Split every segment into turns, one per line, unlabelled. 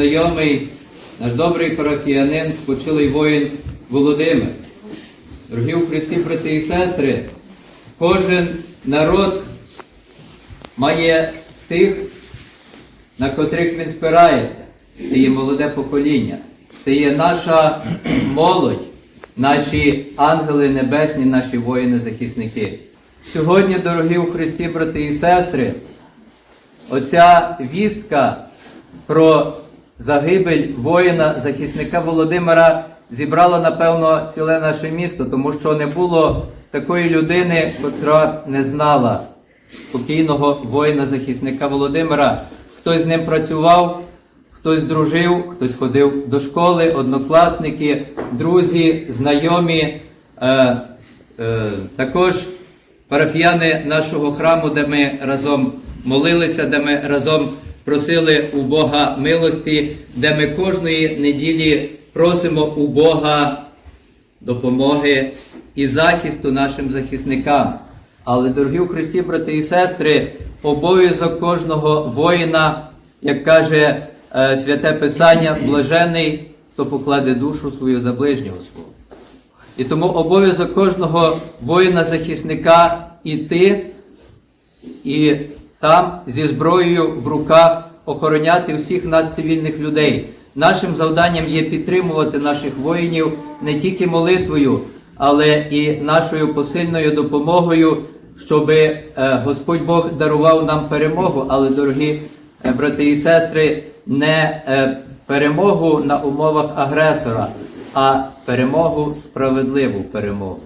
знайомий, наш добрий парафіянин, спочилий воїн Володимир. Дорогі у Христі, брати і сестри, кожен народ має тих, на котрих він спирається. Це є молоде покоління, це є наша молодь, наші ангели небесні, наші воїни-захисники. Сьогодні, дорогі у Христі, брати і сестри, оця вістка про загибель воїна-захисника Володимира зібрала, напевно, ціле наше місто, тому що не було такої людини, котра не знала покійного воїна-захисника Володимира. Хтось з ним працював, хтось дружив, хтось ходив до школи, однокласники, друзі, знайомі. Е, е, також парафіяни нашого храму, де ми разом молилися, де ми разом просили у Бога милості, де ми кожної неділі просимо у Бога допомоги і захисту нашим захисникам. Але, дорогі у Христі, брати і сестри, обов'язок кожного воїна, як каже е, святе Писання, блажений, хто покладе душу свою за ближнього свого. І тому обов'язок кожного воїна-захисника іти і там зі зброєю в руках охороняти всіх нас, цивільних людей. Нашим завданням є підтримувати наших воїнів не тільки молитвою, але і нашою посильною допомогою, щоб Господь Бог дарував нам перемогу. Але, дорогі е, брати і сестри, не е, перемогу на умовах агресора, а перемогу, справедливу перемогу.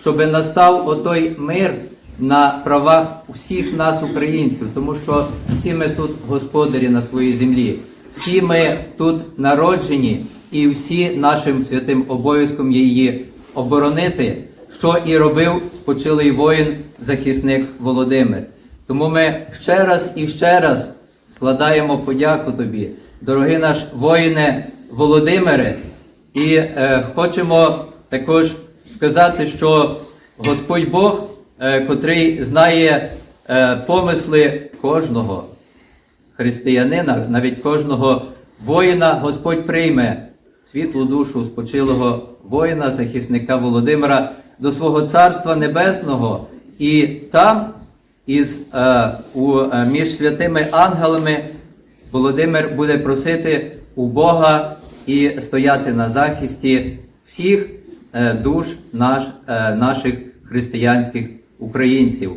Щоб настав отой мир на правах усіх нас, українців, тому що всі ми тут господарі на своїй землі, всі ми тут народжені, і всі нашим святим обов'язком є її оборонити, що і робив почилий воїн, захисник Володимир. Тому ми ще раз і ще раз складаємо подяку тобі, дорогий наш воїне Володимире, і е, хочемо також сказати, що Господь Бог, котрий знає е, помисли кожного християнина, навіть кожного воїна, Господь прийме світлу душу спочилого воїна, захисника Володимира до свого царства небесного, і там, із, е, у, е, між святими ангелами, Володимир буде просити у Бога і стояти на захисті всіх е, душ наш, е, наших християнських українців.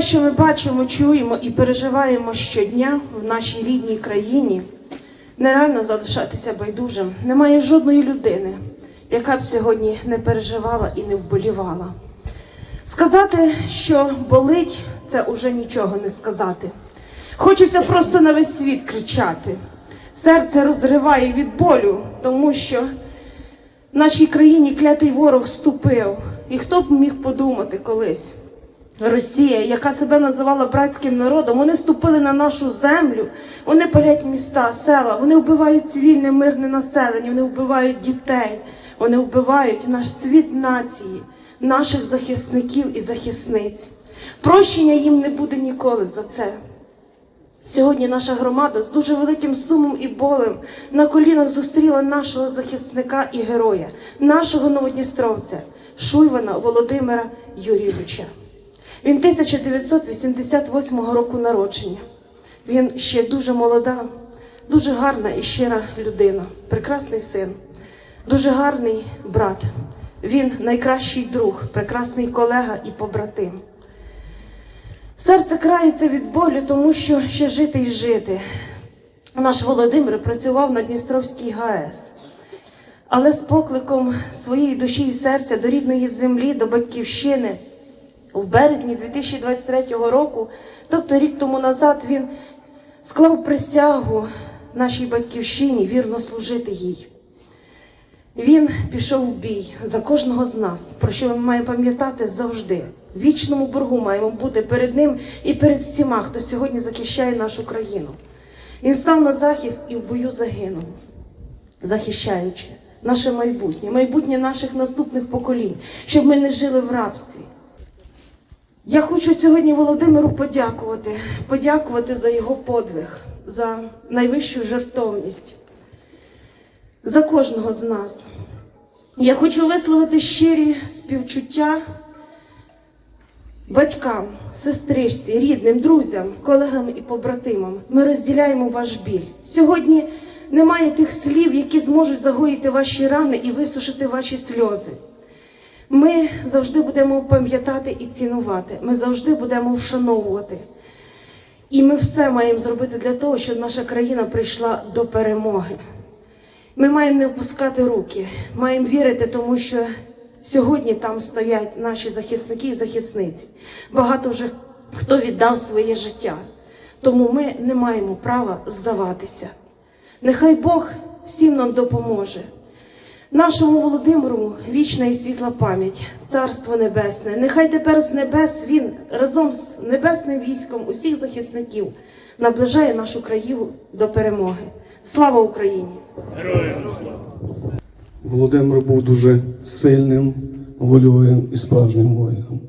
Що ми бачимо, чуємо і переживаємо щодня в нашій рідній країні, нереально залишатися байдужим. Немає жодної людини, яка б сьогодні не переживала і не вболівала. Сказати, що болить, це уже нічого не сказати. Хочеться просто на весь світ кричати. Серце розриває від болю, тому що в нашій країні клятий ворог ступив. І хто б міг подумати колись? Росія, яка себе називала братським народом, вони ступили на нашу землю, вони палять міста, села, вони вбивають цивільне мирне населення, вони вбивають дітей, вони вбивають наш цвіт нації, наших захисників і захисниць. Прощення їм не буде ніколи за це. Сьогодні наша громада з дуже великим сумом і болем на колінах зустріла нашого захисника і героя, нашого новодністровця, Шуйвана Володимира Юрійовича. Він 1988 року народження. Він ще дуже молода, дуже гарна і щира людина, прекрасний син, дуже гарний брат. Він найкращий друг, прекрасний колега і побратим. Серце крається від болю, тому що ще жити і жити. Наш Володимир працював на Дністровській ГАЕС, але з покликом своєї душі і серця до рідної землі, до батьківщини. В березні 2023 року, тобто рік тому назад, він склав присягу нашій батьківщині вірно служити їй. Він пішов в бій за кожного з нас, про що ми маємо пам'ятати завжди. В вічному боргу маємо бути перед ним і перед всіма, хто сьогодні захищає нашу країну. Він став на захист і в бою загинув, захищаючи наше майбутнє, майбутнє наших наступних поколінь, щоб ми не жили в рабстві. Я хочу сьогодні Володимиру подякувати, подякувати за його подвиг, за найвищу жертовність, за кожного з нас. Я хочу висловити щирі співчуття батькам, сестричці, рідним, друзям, колегам і побратимам. Ми розділяємо ваш біль. Сьогодні немає тих слів, які зможуть загоїти ваші рани і висушити ваші сльози. Ми завжди будемо пам'ятати і цінувати. Ми завжди будемо вшановувати. І ми все маємо зробити для того, щоб наша країна прийшла до перемоги. Ми маємо не опускати руки, маємо вірити, тому що сьогодні там стоять наші захисники і захисниці. Багато вже хто віддав своє життя. Тому ми не маємо права здаватися. Нехай Бог всім нам допоможе. Нашому Володимиру вічна і світла пам'ять, царство небесне. Нехай тепер з небес він разом з небесним військом усіх захисників наближає нашу країну до перемоги. Слава Україні! Героям!
Володимир був дуже сильним, вольовим і справжнім воїном.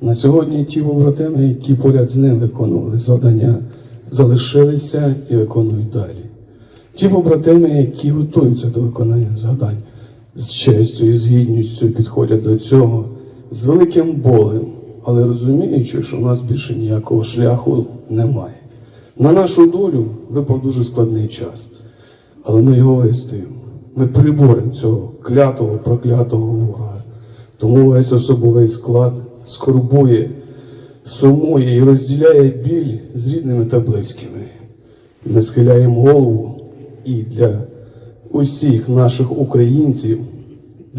На сьогодні ті побратими, які поряд з ним виконували завдання, залишилися і виконують далі. Ті побратими, які готуються до виконання завдань, з честю і з гідністю підходять до цього, з великим болем, але розуміючи, що в нас більше ніякого шляху немає. На нашу долю випав дуже складний час, але ми його вистоїмо. Ми приборемо цього клятого, проклятого ворога. Тому весь особовий склад скорбує, сумує і розділяє біль з рідними та близькими. Ми схиляємо голову і для усіх наших українців,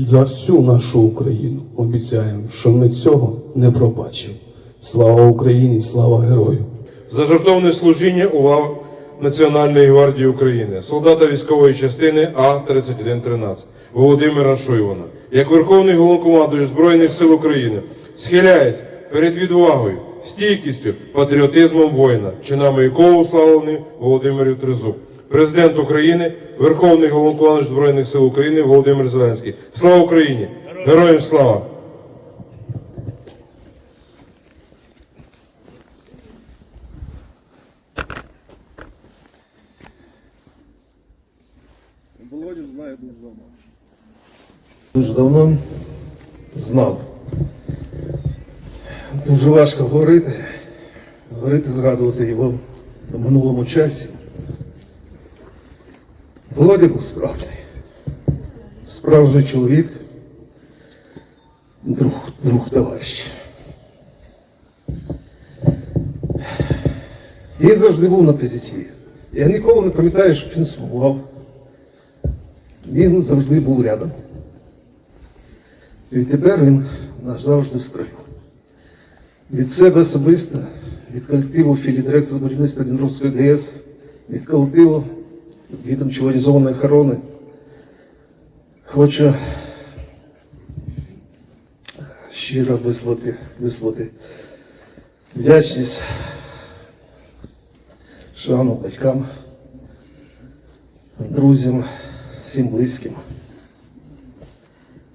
за всю нашу Україну обіцяємо, що ми цього не пробачимо. Слава Україні, слава герою!
за жертовне служіння у лав Національної гвардії України, солдата військової частини А-3113 Володимира Шуйвона, як Верховний головнокомандуючий Збройних сил України, схиляється перед відвагою, стійкістю, патріотизмом воїна, чинами якого уславлений Володимир Трезуб. Президент України, Верховний головнокомандуючий Збройних сил України Володимир Зеленський. Слава Україні! Героям слава!
Дуже давно знав. Дуже важко говорити, говорити, згадувати його в минулому часі. Володя був справжній. Справжній чоловік, друг, друг товариш. Він завжди був на позитиві. Я ніколи не пам'ятаю, щоб він сумував. Він завжди був рядом. І тепер він назавжди в строю. Від себе особисто, від колективу філітрекції з будівництва Дніпровської ГЕС, від колективу відомчо організованої охорони. Хочу щиро висловити, висловити вдячність шану батькам, друзям, всім близьким.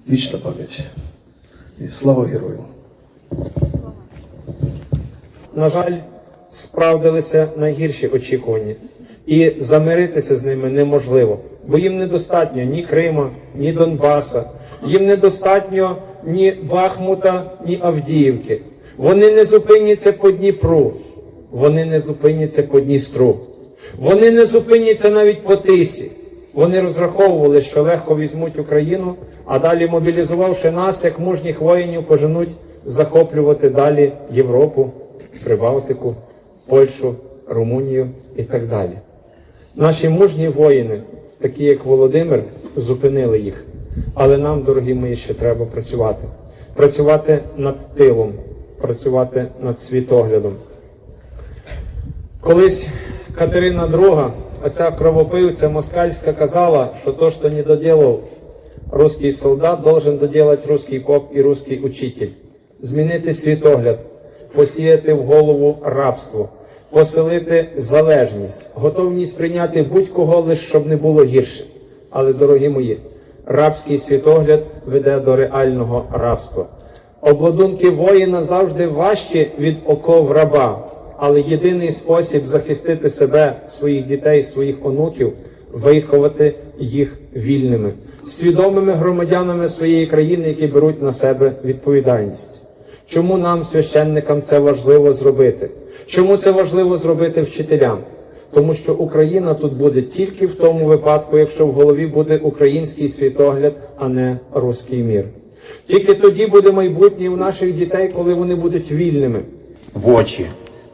Вічна пам'ять. І слава герою!
на жаль, справдилися найгірші очікування. І замиритися з ними неможливо, бо їм недостатньо ні Крима, ні Донбаса, їм недостатньо ні Бахмута, ні Авдіївки. Вони не зупиняться по Дніпру, вони не зупиняться по Дністру, вони не зупиняться навіть по Тисі. Вони розраховували, що легко візьмуть Україну, а далі, мобілізувавши нас, як мужніх воїнів, поженуть захоплювати далі Європу, Прибалтику, Польщу, Румунію і так далі. Наші мужні воїни, такі як Володимир, зупинили їх. Але нам, дорогі мої, ще треба працювати. Працювати над тилом, працювати над світоглядом. Колись Катерина II, оця кровопивця москальська казала, що то, що не доділав русский солдат, должен доделать русский поп і русский учитель. Змінити світогляд, посіяти в голову рабство, поселити залежність, готовність прийняти будь-кого лиш, щоб не було гірше. Але, дорогі мої, рабський світогляд веде до реального рабства. Обладунки воїна завжди важчі від оков раба, але єдиний спосіб захистити себе, своїх дітей, своїх онуків виховати їх вільними, свідомими громадянами своєї країни, які беруть на себе відповідальність. Чому нам, священникам, це важливо зробити? Чому це важливо зробити вчителям? Тому що Україна тут буде тільки в тому випадку, якщо в голові буде український світогляд, а не руський мір. Тільки тоді буде майбутнє у наших дітей, коли вони будуть вільними.
в очі,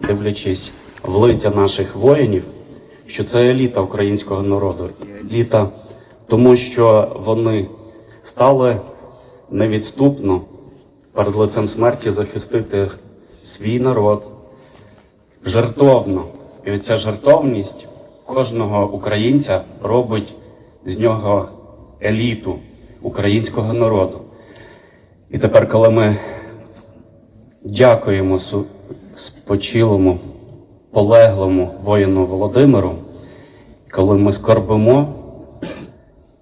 дивлячись в лиця наших воїнів, що це еліта українського народу. Еліта, тому що вони стали невідступно перед лицем смерті захистити свій народ жертовно. І ця жертовність кожного українця робить з нього еліту українського народу. І тепер, коли ми Дякуємо спочилому, полеглому воїну Володимиру. Коли ми скорбимо,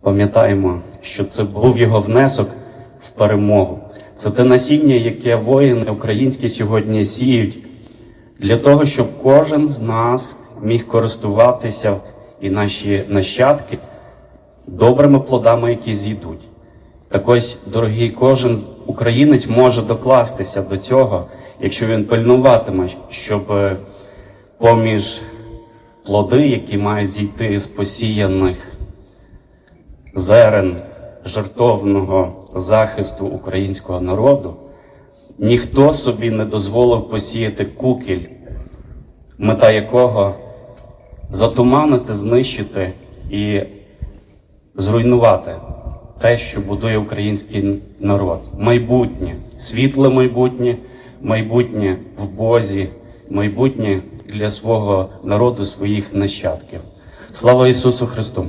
пам'ятаємо, що це був його внесок в перемогу. Це те насіння, яке воїни українські сьогодні сіють, для того, щоб кожен з нас міг користуватися і наші нащадки добрими плодами, які зійдуть. Так ось, дорогий, кожен українець може докластися до цього, якщо він пильнуватиме, щоб е, поміж плоди, які мають зійти з посіяних зерен жертовного захисту українського народу, ніхто собі не дозволив посіяти кукіль, мета якого затуманити, знищити і зруйнувати те, що будує український народ. Майбутнє, світле майбутнє, майбутнє в Бозі, майбутнє для свого народу, своїх нащадків. Слава Ісусу Христу!